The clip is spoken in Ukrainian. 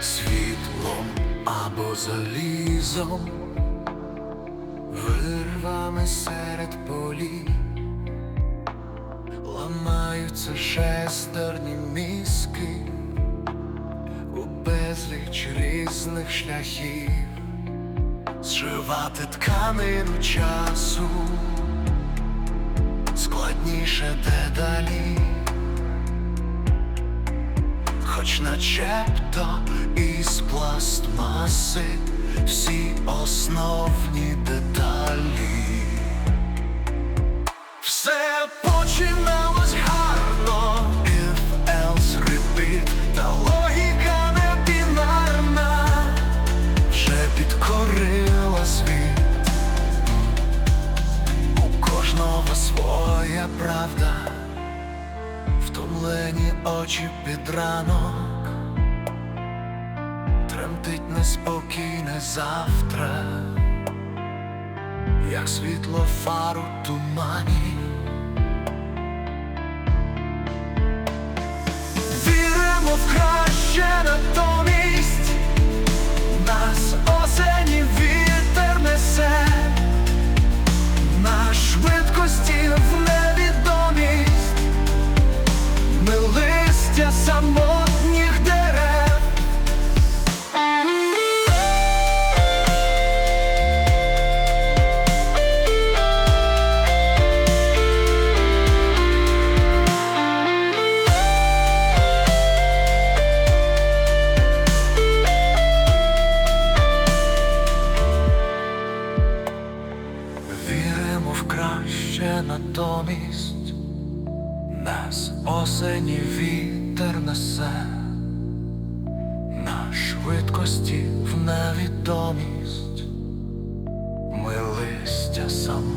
світлом або залізом, вирвами серед полів, ламаються шестерні мізки у безліч різних шляхів, зшивати тканину часу. Складніше дедалі. Хоч начебто пластмаси всі основні деталі. Все починалось гарно, if else repeat Та логіка не бінарна вже підкорила світ. У кожного своя правда втомлені очі під ранок, тремтить неспокійне завтра, як світло фару тумані. Натомість. Нас осені вітер несе на швидкості в невідомість. Ми листя дерев.